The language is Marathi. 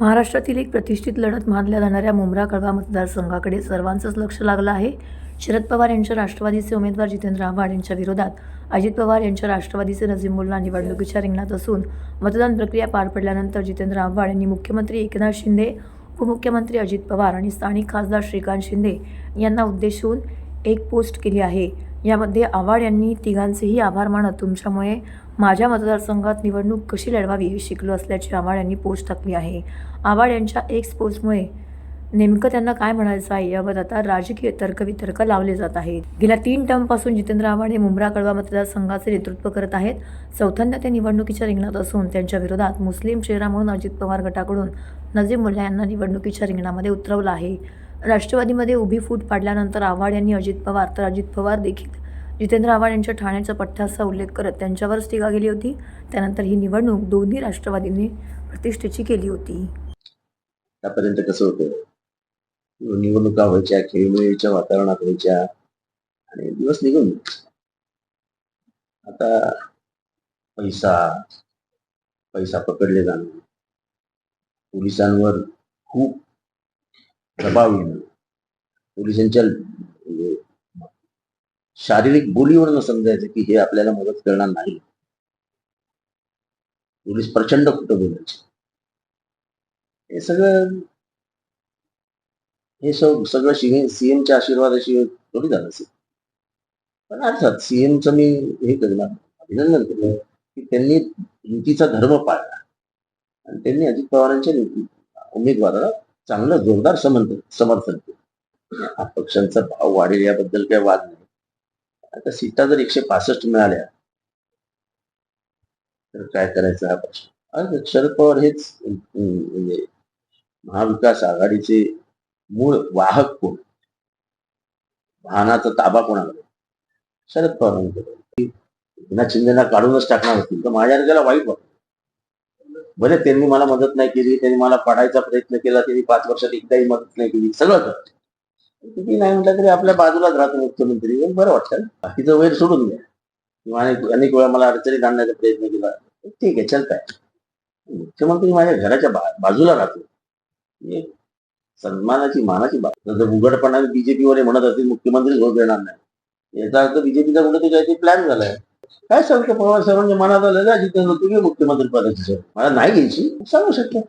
महाराष्ट्रातील एक प्रतिष्ठित लढत मानल्या जाणाऱ्या मुंब्रा कळवा मतदारसंघाकडे सर्वांचंच लक्ष लागलं आहे. शरद पवार यांच्या राष्ट्रवादीचे उमेदवार जितेंद्र आव्हाड यांच्या विरोधात अजित पवार यांच्या राष्ट्रवादीचे नजीमुल्ला निवडणुकीच्या रिंगणात असून मतदान प्रक्रिया पार पडल्यानंतर जितेंद्र आव्हाड यांनी मुख्यमंत्री एकनाथ शिंदे उपमुख्यमंत्री अजित पवार आणि स्थानिक खासदार श्रीकांत शिंदे यांना उद्देशून एक पोस्ट केली आहे. यामध्ये आव्हाड यांनी तिघांचेही आभार मानत तुमच्यामुळे माझ्या मतदारसंघात निवडणूक कशी लढवावी हे शिकलो असल्याची आव्हाड यांनी पोस्ट टाकली आहे. आव्हाड यांच्या एक्स पोस्टमुळे नेमकं त्यांना काय म्हणायचं आहे यावर आता राजकीय तर्कवितर्क लावले जात आहेत. गेल्या तीन टर्मपासून जितेंद्र आव्हाड हे मुंब्रा कळवा मतदारसंघाचे नेतृत्व करत आहेत. चौथ्यांदा ते निवडणुकीच्या रिंगणात असून त्यांच्या विरोधात मुस्लिम चेहरा म्हणून अजित पवार गटाकडून नजीब मुल्ला यांना निवडणुकीच्या रिंगणामध्ये उतरवलं आहे. राष्ट्रवादीमध्ये उभी फूट पाडल्यानंतर आव्हाड यांनी अजित पवार तर अजित पवार देखील जितेंद्र आव्हाड यांच्या ठाण्याचा पठ्ठ्याचा उल्लेख करत त्यांच्यावरच टीका केली होती. त्यानंतर ही निवडणूक दोन्ही राष्ट्रवादींनी प्रतिष्ठेची केली होती. त्यापर्यंत कसं होतं? निवडणुका व्हायच्या खेळमेळीच्या वातावरणात व्हायच्या आणि दिवस निघून. आता पैसा पैसा पकडले जाणं पोलिसांवर खूप दबाव येणं पोलिसांच्या शारीरिक बोलीवरनं समजायचं की हे आपल्याला मदत करणार नाही. पोलीस प्रचंड कुठं बोलायचे. हे सगळं हे सग सगळं सीएमच्या आशीर्वादाशिवाय थोडी झालं असेल. पण अर्थात सीएमचं मी हे करणार अभिनंदन केलं की त्यांनी युतीचा धर्म पाळला. आणि त्यांनी अजित पवारांच्या उमेदवाराला चांगलं जोरदार समर्थन समर्थन केलं. म्हणजे हा पक्षांचा भाव वाढेल याबद्दल काही वाद नाही. आता सीटा जर एकशे पासष्ट मिळाल्या तर काय करायचं हा प्रश्न? शरद पवार हेच म्हणजे महाविकास आघाडीचे मूळ वाहक कोण? वाहनाचा ताबा कोणाला शरद पवारांकडे. एकनाथ काढूनच टाकणार असतील तर माझ्या त्याला वाईट वाटत बरे त्यांनी मला मदत नाही केली त्यांनी मला पडायचा प्रयत्न केला त्यांनी पाच वर्षात एकदाही मदत नाही केली. सगळं करते किती नाही म्हटलं तरी आपल्या बाजूलाच राहतो मुख्यमंत्री बरं वाटतं. बाकीचं वैर सोडून द्या. किंवा अनेक अनेक वेळा मला अडचणीत आणण्याचा प्रयत्न केला. ठीक आहे चल काय मुख्यमंत्री माझ्या घराच्या बाजूला राहतो. सन्मानाची मानाची बाब. जर उघडपणाने बीजेपीवर म्हणत असतील मुख्यमंत्री झोप देणार नाही. याचा अर्थ बीजेपीचा कुठे काहीतरी प्लॅन झालाय. काय सांगतो पवार साहेबांच्या मनात आलं का जिथे तुम्ही मुख्यमंत्री पदाची सर मला नाही घ्यायची. सांगू शकतो.